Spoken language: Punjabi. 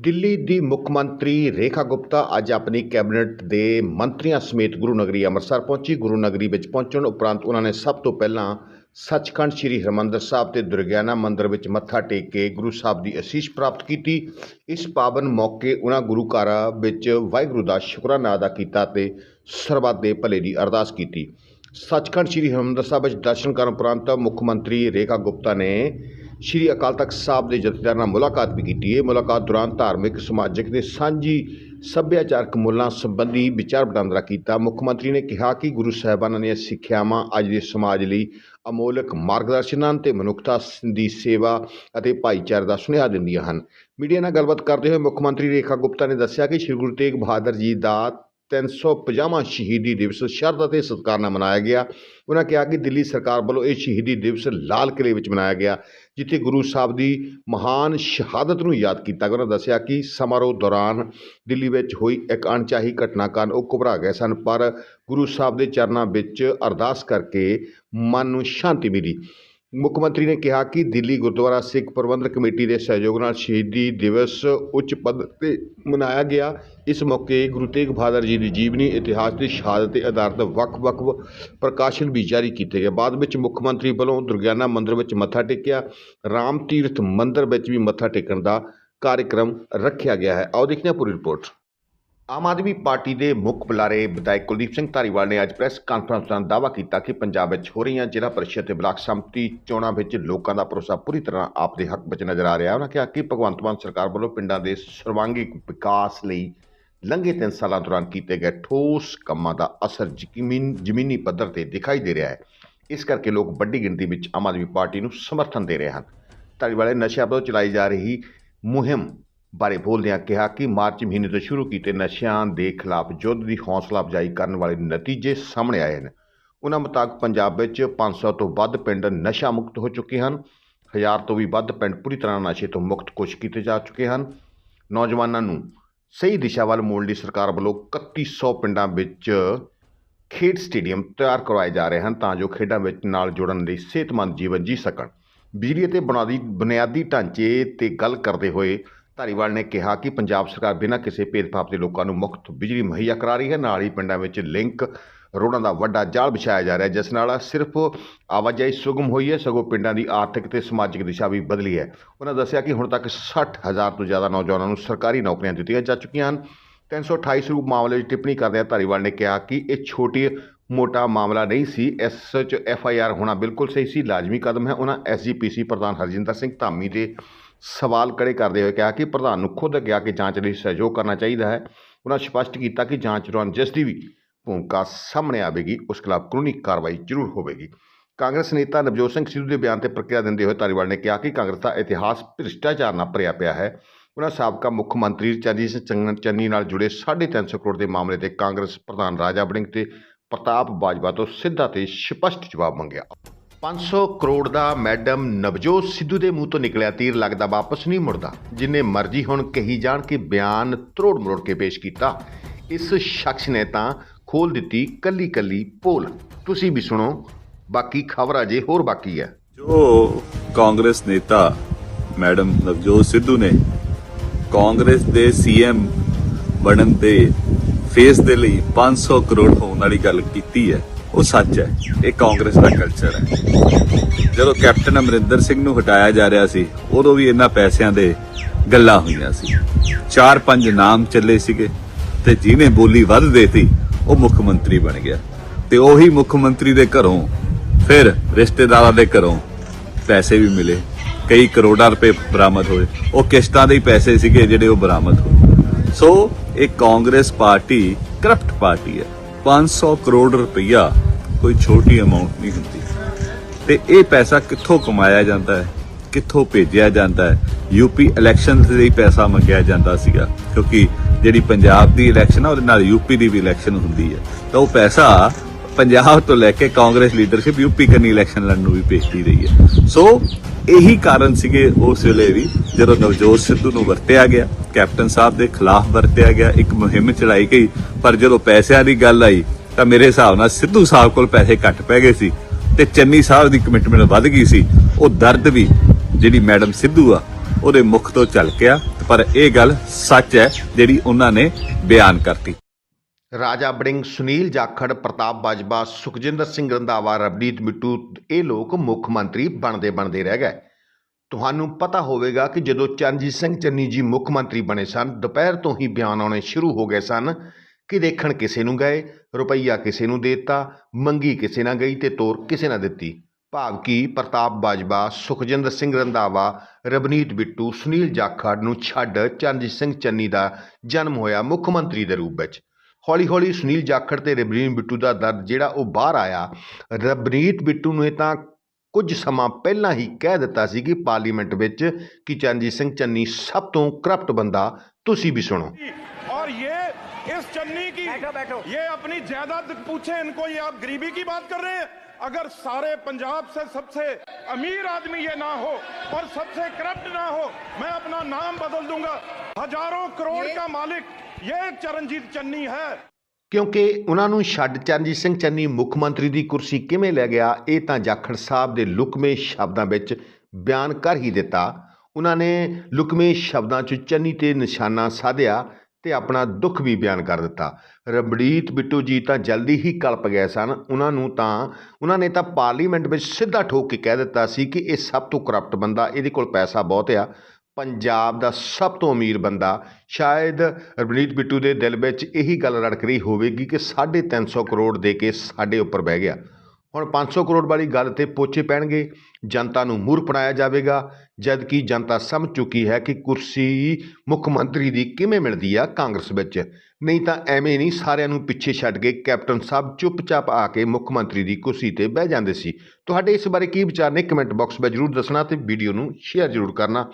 ਦਿੱਲੀ ਦੀ ਮੁੱਖ ਮੰਤਰੀ ਰੇਖਾ ਗੁਪਤਾ ਅੱਜ ਆਪਣੀ ਕੈਬਨਿਟ ਦੇ ਮੰਤਰੀਆਂ ਸਮੇਤ ਗੁਰੂ ਨਗਰੀ ਅੰਮ੍ਰਿਤਸਰ ਪਹੁੰਚੀ। ਗੁਰੂ ਨਗਰੀ ਵਿੱਚ ਪਹੁੰਚਣ ਉਪਰੰਤ ਉਹਨਾਂ ਨੇ ਸਭ ਤੋਂ ਪਹਿਲਾਂ ਸੱਚਖੰਡ ਸ੍ਰੀ ਹਰਿਮੰਦਰ ਸਾਹਿਬ ਤੇ ਦੁਰਗਿਆਨਾ ਮੰਦਿਰ ਵਿੱਚ ਮੱਥਾ ਟੇਕ ਕੇ ਗੁਰੂ ਸਾਹਿਬ ਦੀ ਅਸੀਸ ਪ੍ਰਾਪਤ ਕੀਤੀ। ਇਸ ਪਾਵਨ ਮੌਕੇ ਉਹਨਾਂ ਗੁਰੂ ਘਰਾਂ ਵਿੱਚ ਵਾਹਿਗੁਰੂ ਦਾ ਸ਼ੁਕਰਾਨਾ ਅਦਾ ਕੀਤਾ ਤੇ ਸਰਬੱਤ ਦੇ ਭਲੇ ਦੀ ਅਰਦਾਸ ਕੀਤੀ। ਸੱਚਖੰਡ ਸ੍ਰੀ ਹਰਿਮੰਦਰ ਸਾਹਿਬ ਵਿੱਚ ਦਰਸ਼ਨ ਕਰਨ ਉਪਰੰਤ ਮੁੱਖ ਮੰਤਰੀ ਰੇਖਾ ਗੁਪਤਾ ਨੇ ਸ਼੍ਰੀ ਅਕਾਲ ਤਖਤ ਸਾਹਿਬ ਦੇ ਜਥੇਦਾਰ ਨਾਲ ਮੁਲਾਕਾਤ ਵੀ ਕੀਤੀ। ਹੈ ਮੁਲਾਕਾਤ ਦੌਰਾਨ ਧਾਰਮਿਕ, ਸਮਾਜਿਕ ਤੇ ਸਾਂਝੀ ਸੱਭਿਆਚਾਰਕ ਮੁੱਲਾਂ ਸੰਬੰਧੀ ਵਿਚਾਰ ਵਟਾਂਦਰਾ ਕੀਤਾ। ਮੁੱਖ ਮੰਤਰੀ ਨੇ ਕਿਹਾ ਕਿ ਗੁਰੂ ਸਾਹਿਬਾਨਾਂ ਦੀਆਂ ਸਿੱਖਿਆਵਾਂ ਅੱਜ ਦੇ ਸਮਾਜ ਲਈ ਅਮੋਲਕ ਮਾਰਗਦਰਸ਼ਨ ਹਨ ਤੇ ਮਨੁੱਖਤਾ ਦੀ ਸੇਵਾ ਅਤੇ ਭਾਈਚਾਰੇ ਦਾ ਸੁਨੇਹਾ ਦਿੰਦੀਆਂ ਹਨ। ਮੀਡੀਆ ਨਾਲ ਗੱਲਬਾਤ ਕਰਦੇ ਹੋਏ ਮੁੱਖ ਮੰਤਰੀ ਰੇਖਾ ਗੁਪਤਾ ਨੇ ਦੱਸਿਆ ਕਿ ਸ਼੍ਰੀ ਗੁਰੂ ਤੇਗ ਬਹਾਦਰ ਜੀ ਦਾ 350ਵਾਂ ਸ਼ਹੀਦੀ ਦਿਵਸ ਸ਼ਰਧਾ ਤੇ ਸਤਿਕਾਰ ਨਾਲ ਮਨਾਇਆ ਗਿਆ। ਉਹਨਾਂ ਕਿਹਾ ਕਿ ਦਿੱਲੀ ਸਰਕਾਰ ਵੱਲੋਂ ਇਹ ਸ਼ਹੀਦੀ ਦਿਵਸ ਲਾਲ ਕਿਲ੍ਹੇ ਵਿੱਚ ਮਨਾਇਆ ਗਿਆ, ਜਿੱਥੇ ਗੁਰੂ ਸਾਹਿਬ ਦੀ ਮਹਾਨ ਸ਼ਹਾਦਤ ਨੂੰ ਯਾਦ ਕੀਤਾ ਗਿਆ। ਉਹਨਾਂ ਦੱਸਿਆ ਕਿ ਸਮਾਰੋਹ ਦੌਰਾਨ ਦਿੱਲੀ ਵਿੱਚ ਹੋਈ ਇੱਕ ਅਣਚਾਹੀ ਘਟਨਾ ਕਾਰਨ ਉਹ ਘਬਰਾ ਗਏ ਸਨ, ਪਰ ਗੁਰੂ ਸਾਹਿਬ ਦੇ ਚਰਨਾਂ ਵਿੱਚ ਅਰਦਾਸ ਕਰਕੇ ਮਨ ਨੂੰ ਸ਼ਾਂਤੀ ਮਿਲੀ। ਮੁੱਖ ਮੰਤਰੀ ਨੇ ਕਿਹਾ ਕਿ ਦਿੱਲੀ ਗੁਰਦੁਆਰਾ ਸਿੱਖ ਪ੍ਰਬੰਧਕ ਕਮੇਟੀ ਦੇ ਸਹਿਯੋਗ ਨਾਲ ਸ਼ਹੀਦੀ ਦਿਵਸ ਉੱਚ ਪੱਧਰ ਤੇ ਮਨਾਇਆ ਗਿਆ। ਇਸ ਮੌਕੇ ਗੁਰੂ ਤੇਗ ਬਹਾਦਰ ਜੀ ਦੀ ਜੀਵਨੀ, ਇਤਿਹਾਸ ਤੇ ਸ਼ਹਾਦਤ ਤੇ ਆਧਾਰਿਤ ਵੱਖ-ਵੱਖ ਪ੍ਰਕਾਸ਼ਨ ਵੀ ਜਾਰੀ ਕੀਤੇ ਗਏ। ਬਾਅਦ ਵਿੱਚ ਮੁੱਖ ਮੰਤਰੀ ਵੱਲੋਂ ਦੁਰਗਿਆਨਾ ਮੰਦਿਰ ਵਿੱਚ ਮੱਥਾ ਟੇਕਿਆ। ਰਾਮ ਤੀਰਥ ਮੰਦਿਰ ਵਿੱਚ ਵੀ ਮੱਥਾ ਟੇਕਣ ਦਾ ਕਾਰਜਕ੍ਰਮ ਰੱਖਿਆ ਗਿਆ ਹੈ। ਆਓ ਦੇਖਦੇ ਹਾਂ ਪੂਰੀ ਰਿਪੋਰਟ। ਆਮ ਆਦਮੀ ਪਾਰਟੀ ਦੇ ਮੁੱਖ ਬੁਲਾਰੇ ਵਿਧਾਇਕ ਕੁਲਦੀਪ ਸਿੰਘ ਧਾਰੀਵਾਲ ਨੇ ਅੱਜ ਪ੍ਰੈਸ ਕਾਨਫਰੰਸ ਦੌਰਾਨ ਦਾਅਵਾ ਕੀਤਾ ਕਿ ਪੰਜਾਬ ਵਿੱਚ ਹੋ ਰਹੀਆਂ ਜ਼ਿਲ੍ਹਾ ਪਰਿਸ਼ਦ ਤੇ ਬਲਾਕ ਸੰਮਤੀ ਚੋਣਾਂ ਵਿੱਚ ਲੋਕਾਂ ਦਾ ਭਰੋਸਾ ਪੂਰੀ ਤਰ੍ਹਾਂ ਆਪ ਦੇ ਹੱਕ ਵਿੱਚ ਨਜ਼ਰ ਆ ਰਿਹਾ ਉਹਨਾਂ ਕਿਹਾ ਕਿ ਭਗਵੰਤ ਮਾਨ ਸਰਕਾਰ ਵੱਲੋਂ ਪਿੰਡਾਂ ਦੇ ਸਰਵਾਂਗਿਕ ਵਿਕਾਸ ਲਈ ਲੰਘੇ 3 ਸਾਲਾਂ ਦੌਰਾਨ ਕੀਤੇ ਗਏ ਠੋਸ ਕੰਮਾਂ ਦਾ ਅਸਰ ਜ਼ਮੀਨ ਜ਼ਮੀਨੀ ਪੱਧਰ ਤੇ ਦਿਖਾਈ ਦੇ ਰਿਹਾ ਹੈ। ਇਸ ਕਰਕੇ ਲੋਕ ਵੱਡੀ ਗਿਣਤੀ ਵਿੱਚ ਆਮ ਆਦਮੀ ਪਾਰਟੀ ਨੂੰ ਸਮਰਥਨ ਦੇ ਰਹੇ ਹਨ। ਧਾਰੀਵਾਲ ਨੇ ਨਸ਼ਿਆਂ ਵਿਰੁੱਧ ਚਲਾਈ ਜਾ ਰਹੀ ਮੁਹਿੰਮ ਬਾਰੇ ਬੋਲਦਿਆਂ ਕਿਹਾ ਕਿ ਮਾਰਚ ਮਹੀਨੇ ਤੋਂ ਸ਼ੁਰੂ ਕੀਤੇ ਨਸ਼ਿਆਂ ਦੇ ਖਿਲਾਫ ਯੁੱਧ ਦੀ ਹੌਸਲਾ ਅਫਜ਼ਾਈ ਕਰਨ ਵਾਲੇ ਨਤੀਜੇ ਸਾਹਮਣੇ ਆਏ ਹਨ। ਉਹਨਾਂ ਮੁਤਾਬਕ ਪੰਜਾਬ ਵਿੱਚ 500 ਤੋਂ ਵੱਧ ਪਿੰਡ ਨਸ਼ਾ ਮੁਕਤ ਹੋ ਚੁੱਕੇ ਹਨ। ਹਜ਼ਾਰ ਤੋਂ ਵੀ ਵੱਧ ਪਿੰਡ ਪੂਰੀ ਤਰ੍ਹਾਂ ਨਸ਼ੇ ਤੋਂ ਮੁਕਤ ਕੋਸ਼ਿਸ਼ ਕੀਤੇ ਜਾ ਚੁੱਕੇ ਹਨ। ਨੌਜਵਾਨਾਂ ਨੂੰ ਸਹੀ ਦਿਸ਼ਾ ਵੱਲ ਮੋੜਨ ਲਈ ਸਰਕਾਰ ਵੱਲੋਂ 3100 ਪਿੰਡਾਂ ਵਿੱਚ ਖੇਡ ਸਟੇਡੀਅਮ ਤਿਆਰ ਕਰਵਾਏ ਜਾ ਰਹੇ ਹਨ ਤਾਂ ਜੋ ਖੇਡਾਂ ਵਿੱਚ ਨਾਲ ਜੁੜਨ ਲਈ ਸਿਹਤਮੰਦ ਜੀਵਨ ਜੀ ਸਕਣ। ਬਿਜਲੀ ਅਤੇ ਬੁਨਿਆਦੀ ਬੁਨਿਆਦੀ ਢਾਂਚੇ ਤੇ ਗੱਲ ਕਰਦੇ ਹੋਏ ਧਾਰੀਵਾਲ ਨੇ ਕਿਹਾ ਕਿ ਪੰਜਾਬ ਸਰਕਾਰ ਬਿਨਾਂ ਕਿਸੇ ਭੇਦਭਾਵ ਦੇ ਲੋਕਾਂ ਨੂੰ ਮੁਫਤ ਬਿਜਲੀ ਮੁਹੱਈਆ ਕਰਾ ਰਹੀ ਹੈ। ਨਾਲ ਹੀ ਪਿੰਡਾਂ ਵਿੱਚ ਲਿੰਕ ਰੋਡਾਂ ਦਾ ਵੱਡਾ ਜਾਲ ਵਿਛਾਇਆ ਜਾ ਰਿਹਾ ਹੈ, ਜਿਸ ਨਾਲ ਸਿਰਫ ਆਵਾਜਾਈ ਸੁਗਮ ਹੋਈ ਹੈ, ਸਗੋਂ ਪਿੰਡਾਂ ਦੀ ਆਰਥਿਕ ਤੇ ਸਮਾਜਿਕ ਦਿਸ਼ਾ ਵੀ ਬਦਲੀ ਹੈ। ਉਹਨਾਂ ਦੱਸਿਆ ਕਿ ਹੁਣ ਤੱਕ 60000 ਤੋਂ ਜ਼ਿਆਦਾ ਨੌਜਵਾਨਾਂ ਨੂੰ ਸਰਕਾਰੀ ਨੌਕਰੀਆਂ ਦਿੱਤੀਆਂ ਜਾ ਚੁੱਕੀਆਂ ਹਨ। 328 ਸਰੂਪ ਮਾਮਲੇ 'ਚ ਟਿੱਪਣੀ ਕਰਦਿਆਂ ਧਾਰੀਵਾਲ ਨੇ ਕਿਹਾ ਕਿ ਇਹ ਛੋਟੀ ਮੋਟਾ ਮਾਮਲਾ ਨਹੀਂ ਸੀ। ਇਸ 'ਚ ਐਫ ਆਈ ਆਰ ਹੋਣਾ ਬਿਲਕੁਲ ਸਹੀ ਸੀ। ਲਾਜ਼ਮੀ ਕਦਮ ਹੈ। ਉਹਨਾਂ ਐਸ ਜੀ ਪੀ ਸੀ ਪ੍ਰਧਾਨ ਹਰਜਿੰਦਰ ਸਿੰਘ ਧਾਮੀ ਦੇ ਸਵਾਲ ਖੜੇ ਕਰਦੇ ਹੋਏ ਕਿਹਾ ਕਿ ਪ੍ਰਧਾਨ ਨੂੰ ਖੁਦ ਅੱਗੇ ਆ ਕੇ ਜਾਂਚ ਲਈ ਸਹਿਯੋਗ ਕਰਨਾ ਚਾਹੀਦਾ ਹੈ। ਉਹਨਾਂ ਸਪਸ਼ਟ ਕੀਤਾ ਕਿ ਜਾਂਚ ਦੌਰਾਨ ਜਿਸ ਦੀ ਵੀ ਭੂਮਿਕਾ ਸਾਹਮਣੇ ਆਵੇਗੀ, ਉਸ ਖਿਲਾਫ ਕਾਨੂੰਨੀ ਕਾਰਵਾਈ ਜ਼ਰੂਰ ਹੋਵੇਗੀ। ਕਾਂਗਰਸ ਨੇਤਾ ਨਵਜੋਤ ਸਿੰਘ ਸਿੱਧੂ ਦੇ ਬਿਆਨ ਤੇ ਪ੍ਰਕਿਰਿਆ ਦਿੰਦੇ ਹੋਏ ਧਾਰੀਵਾਲ ਨੇ ਕਿਹਾ ਕਿ ਕਾਂਗਰਸ ਦਾ ਇਤਿਹਾਸ ਭ੍ਰਿਸ਼ਟਾਚਾਰ ਨਾਲ ਭਰਿਆ ਪਿਆ ਹੈ। ਉਹਨਾਂ ਸਾਬਕਾ ਮੁੱਖ ਮੰਤਰੀ ਚੰਨੀ ਸਿੰਘ ਚੰਨੀ ਨਾਲ ਜੁੜੇ 350 ਕਰੋੜ ਦੇ ਮਾਮਲੇ ਤੇ ਕਾਂਗਰਸ ਪ੍ਰਧਾਨ ਰਾਜਾ ਵੜਿੰਗ ਤੇ ਪ੍ਰਤਾਪ ਬਾਜਵਾ ਤੋਂ ਸਿੱਧਾ ਤੇ ਸਪਸ਼ਟ ਜਵਾਬ ਮੰਗਿਆ। 500 ਕਰੋੜ ਦਾ ਮੈਡਮ ਨਵਜੋਤ ਸਿੱਧੂ ਦੇ ਮੂੰਹ ਤੋਂ ਨਿਕਲਿਆ ਤੀਰ ਲੱਗਦਾ ਵਾਪਸ ਨਹੀਂ ਮੁੜਦਾ। ਜਿੰਨੇ ਮਰਜ਼ੀ ਹੁਣ ਕਹੀ ਜਾਣ ਕਿ ਬਿਆਨ ਤਰੋੜ ਮਰੋੜ ਕੇ ਪੇਸ਼ ਕੀਤਾ। ਇਸ ਸ਼ਖਸ ਨੇ ਤਾਂ ਖੋਲ ਦਿੱਤੀ ਕੱਲੀ ਕੱਲੀ ਪੋਲ। ਤੁਸੀਂ ਵੀ ਸੁਣੋ, ਬਾਕੀ ਖਬਰ ਅਜੇ ਹੋਰ ਬਾਕੀ ਹੈ। ਜੋ ਕਾਂਗਰਸ ਨੇਤਾ ਮੈਡਮ ਨਵਜੋਤ ਸਿੱਧੂ ਨੇ ਕਾਂਗਰਸ ਦੇ ਸੀਐਮ ਬਣਨ ਦੇ ਫੇਸ ਦੇ ਲਈ 500 ਕਰੋੜ ਹੋਣ ਵਾਲੀ ਗੱਲ ਕੀਤੀ ਹੈ। ਉਹ ਸੱਚ ਹੈ, ਇਹ ਕਾਂਗਰਸ ਦਾ ਕਲਚਰ ਹੈ। ਜਦੋਂ ਕੈਪਟਨ ਅਮਰਿੰਦਰ ਸਿੰਘ ਨੂੰ ਹਟਾਇਆ ਜਾ ਰਿਹਾ ਸੀ, ਉਦੋਂ ਵੀ ਇਹਨਾਂ ਪੈਸਿਆਂ ਦੇ ਗੱਲਾਂ ਹੋਈਆਂ ਸੀ। ਚਾਰ ਪੰਜ ਨਾਮ ਚੱਲੇ ਸੀਗੇ ਤੇ ਜਿਹਨੇ ਬੋਲੀ ਵੱਧ ਦੇਤੀ, ਉਹ ਮੁੱਖ ਮੰਤਰੀ ਬਣ ਗਿਆ। ਤੇ ਉਹੀ ਮੁੱਖ ਮੰਤਰੀ ਦੇ ਘਰੋਂ, ਫਿਰ ਰਿਸ਼ਤੇਦਾਰਾਂ ਦੇ ਘਰੋਂ ਪੈਸੇ ਵੀ ਮਿਲੇ। ਕਈ ਕਰੋੜਾਂ ਰੁਪਏ ਬਰਾਮਦ ਹੋਏ। ਉਹ ਕਿਸ਼ਤਾਂ ਦੇ ਹੀ ਪੈਸੇ ਸੀਗੇ ਜਿਹੜੇ ਉਹ ਬਰਾਮਦ ਹੋਏ। ਸੋ, ਇਹ ਕਾਂਗਰਸ ਪਾਰਟੀ ਕਰਪਟ ਪਾਰਟੀ ਹੈ। 500 ਕਰੋੜ ਰੁਪਈਆ ਕੋਈ ਛੋਟੀ ਅਮਾਉਂਟ ਨਹੀਂ ਹੁੰਦੀ। ਤੇ ਇਹ ਪੈਸਾ ਕਿੱਥੋਂ ਕਮਾਇਆ ਜਾਂਦਾ ਹੈ? ਕਿੱਥੋਂ ਭੇਜਿਆ ਜਾਂਦਾ ਹੈ? ਯੂਪੀ ਇਲੈਕਸ਼ਨ ਦੇ ਲਈ ਪੈਸਾ ਮੰਗਿਆ ਜਾਂਦਾ ਸੀਗਾ, ਕਿਉਂਕਿ ਜਿਹੜੀ ਪੰਜਾਬ ਦੀ ਇਲੈਕਸ਼ਨ ਆ, ਉਹਦੇ ਨਾਲ ਯੂਪੀ ਦੀ ਵੀ ਇਲੈਕਸ਼ਨ ਹੁੰਦੀ ਹੈ। ਤਾਂ ਉਹ ਪੈਸਾ ਪੰਜਾਬ ਤੋਂ ਲੈ ਕੇ ਕਾਂਗਰਸ ਲੀਡਰਸ਼ਿਪ ਯੂਪੀ ਕਰਨੀ ਇਲੈਕਸ਼ਨ ਲੜਨ ਨੂੰ ਵੀ ਭੇਜਦੀ ਰਹੀ ਹੈ। ਸੋ, ਇਹੀ ਕਾਰਨ ਸੀਗੇ ਉਸ ਵੇਲੇ ਵੀ ਜਦੋਂ ਨਵਜੋਤ ਸਿੱਧੂ ਨੂੰ ਵਰਤਿਆ ਗਿਆ, ਕੈਪਟਨ ਸਾਹਿਬ ਦੇ ਖਿਲਾਫ ਵਰਤਿਆ ਗਿਆ, ਇੱਕ ਮੁਹਿੰਮ ਚਲਾਈ ਗਈ, ਪਰ ਜਦੋਂ ਪੈਸਿਆਂ ਦੀ ਗੱਲ ਆਈ, ਤਾਂ ਮੇਰੇ ਹਿਸਾਬ ਨਾਲ ਸਿੱਧੂ ਸਾਹਿਬ ਕੋਲ ਪੈਸੇ ਘੱਟ ਪੈ ਗਏ ਸੀ ਤੇ ਚੰਨੀ ਸਾਹਿਬ ਦੀ ਕਮਿਟਮੈਂਟ ਵੱਧ ਗਈ ਸੀ। ਉਹ ਦਰਦ ਵੀ ਜਿਹੜੀ ਮੈਡਮ ਸਿੱਧੂ ਆ, ਉਹਦੇ ਮੁਖ ਤੋਂ ਝਲਕਿਆ, ਪਰ ਇਹ ਗੱਲ ਸੱਚ ਹੈ ਜਿਹੜੀ ਉਹਨਾਂ ਨੇ ਬਿਆਨ ਕਰਤੀ। ਰਾਜਾ ਬੜਿੰਗ ਸੁਨੀਲ ਜਾਖੜ, ਪ੍ਰਤਾਪ ਬਾਜਵਾ, ਸੁਖਜਿੰਦਰ ਸਿੰਘ ਰੰਧਾਵਾ, ਰਵਨੀਤ ਮਿੱਟੂ, ਇਹ ਲੋਕ ਮੁੱਖ ਮੰਤਰੀ ਬਣਦੇ ਬਣਦੇ ਰਹਿ ਗਏ। ਤੁਹਾਨੂੰ ਪਤਾ ਹੋਵੇਗਾ ਕਿ ਜਦੋਂ ਚਰਨਜੀਤ ਸਿੰਘ ਚੰਨੀ ਜੀ ਮੁੱਖ ਮੰਤਰੀ ਬਣੇ ਸਨ, ਦੁਪਹਿਰ ਤੋਂ ਹੀ ਬਿਆਨ ਆਉਣੇ ਸ਼ੁਰੂ ਹੋ ਗਏ ਸਨ ਕਿ ਦੇਖਣ ਕਿਸੇ ਨੂੰ ਗਏ, ਰੁਪਈਆ ਕਿਸੇ ਨੂੰ ਦਿੱਤਾ, ਮੰਗੀ ਕਿਸੇ ਨਾਲ ਗਈ ਤੇ ਤੋਰ ਕਿਸੇ ਨਾਲ ਦਿੱਤੀ। ਭਾਵ ਕਿ ਪ੍ਰਤਾਪ ਬਾਜਵਾ, ਸੁਖਜਿੰਦਰ ਸਿੰਘ ਰੰਧਾਵਾ, ਰਵਨੀਤ ਬਿੱਟੂ ਸੁਨੀਲ ਜਾਖੜ ਨੂੰ ਛੱਡ ਚਰਨਜੀਤ ਸਿੰਘ ਚੰਨੀ ਦਾ ਜਨਮ ਹੋਇਆ ਮੁੱਖ ਮੰਤਰੀ ਦੇ ਰੂਪ ਵਿੱਚ। ਹੌਲੀ ਹੌਲੀ ਸੁਨੀਲ ਜਾਖੜ ਤੇ ਰਵਨੀਤ ਬਿੱਟੂ ਦਾ ਦਰਦ ਜਿਹੜਾ ਉਹ ਬਾਹਰ ਆਇਆ ਰਵਨੀਤ ਬਿੱਟੂ ਨੂੰ ਇਹ ਤਾਂ ਕੁਝ ਸਮਾਂ ਪਹਿਲਾਂ ਹੀ ਕਹਿ ਦਿੱਤਾ ਸੀ ਕਿ ਪਾਰਲੀਮੈਂਟ ਵਿੱਚ ਕਿ ਚਰਨਜੀਤ ਸਿੰਘ ਚੰਨੀ ਸਭ ਤੋਂ ਕਰਪਟ ਬੰਦਾ ਤੁਸੀਂ ਵੀ ਸੁਣੋ और ये इस चन्नी की बैठो, बैठो। ये अपनी जायदाद पूछे इनको ये आप गरीबी की बात कर रहे हैं अगर सारे पंजाब से सबसे अमीर आदमी ये ना हो और सबसे करप्ट ना हो मैं अपना नाम बदल दूंगा हजारों करोड़ का मालिक ਇਹ ਚਰਨਜੀਤ ਚੰਨੀ ਹੈ ਕਿਉਂਕਿ ਉਹਨਾਂ ਨੂੰ ਛੱਡ ਚਰਨਜੀਤ ਸਿੰਘ ਚੰਨੀ ਮੁੱਖ ਮੰਤਰੀ ਦੀ ਕੁਰਸੀ ਕਿਵੇਂ ਲੈ ਗਿਆ ਇਹ ਤਾਂ ਜਾਖੜ ਸਾਹਿਬ ਦੇ ਲੁਕਵੇਂ ਸ਼ਬਦਾਂ ਵਿੱਚ ਬਿਆਨ ਕਰ ਹੀ ਦਿੱਤਾ ਉਹਨਾਂ ਨੇ ਲੁਕਮੇ ਸ਼ਬਦਾਂ 'ਚ ਚੰਨੀ ਤੇ ਨਿਸ਼ਾਨਾ ਸਾਧਿਆ ਤੇ ਆਪਣਾ ਦੁੱਖ ਵੀ ਬਿਆਨ ਕਰ ਦਿੱਤਾ ਰਬੜੀਤ ਬਿੱਟੂ ਜੀ ਤਾਂ ਜਲਦੀ ਹੀ ਕਲਪ ਗਏ ਸਨ ਉਹਨਾਂ ਨੂੰ ਤਾਂ ਉਹਨਾਂ ਨੇ ਤਾਂ ਪਾਰਲੀਮੈਂਟ ਵਿੱਚ ਸਿੱਧਾ ਠੋਕ ਕੇ ਕਹਿ ਦਿੱਤਾ ਸੀ ਕਿ ਇਹ ਸਭ ਤੋਂ ਕਰਪਟ ਬੰਦਾ ਇਹਦੇ ਕੋਲ ਪੈਸਾ ਬਹੁਤ ਆ ਪੰਜਾਬ ਦਾ ਸਭ ਤੋਂ ਅਮੀਰ ਬੰਦਾ, ਸ਼ਾਇਦ ਰਵਨੀਤ ਬਿੱਟੂ ਦੇ ਦਿਲ ਵਿੱਚ ਇਹੀ ਗੱਲ ਰੜਕ ਰਹੀ ਹੋਵੇਗੀ ਕਿ 350 ਕਰੋੜ ਦੇ ਕੇ ਸਾਡੇ ਉੱਪਰ ਬਹਿ ਗਿਆ। ਹੁਣ 500 ਕਰੋੜ ਵਾਲੀ ਗੱਲ ਤੇ ਪੋਚੇ ਪੈਣਗੇ, ਜਨਤਾ ਨੂੰ ਮੂਰਖ ਬਣਾਇਆ ਜਾਵੇਗਾ ਜਦ ਕਿ ਜਨਤਾ ਸਮਝ ਚੁੱਕੀ ਹੈ ਕਿ ਕੁਰਸੀ ਮੁੱਖ ਮੰਤਰੀ ਦੀ ਕਿਵੇਂ ਮਿਲਦੀ ਆ ਕਾਂਗਰਸ ਵਿੱਚ। ਨਹੀਂ ਤਾਂ ਐਵੇਂ ਨਹੀਂ ਸਾਰਿਆਂ ਨੂੰ ਪਿੱਛੇ ਛੱਡ ਕੇ ਕੈਪਟਨ ਸਾਹਿਬ ਚੁੱਪਚਾਪ ਆ ਕੇ ਮੁੱਖ ਮੰਤਰੀ ਦੀ ਕੁਰਸੀ ਤੇ ਬਹਿ ਜਾਂਦੇ ਸੀ। ਤੁਹਾਡੇ ਇਸ ਬਾਰੇ ਕੀ ਵਿਚਾਰ ਨੇ? ਕਮੈਂਟ ਬਾਕਸ ਵਿੱਚ ਜਰੂਰ ਦੱਸਣਾ ਤੇ ਵੀਡੀਓ ਨੂੰ ਸ਼ੇਅਰ ਜਰੂਰ ਕਰਨਾ।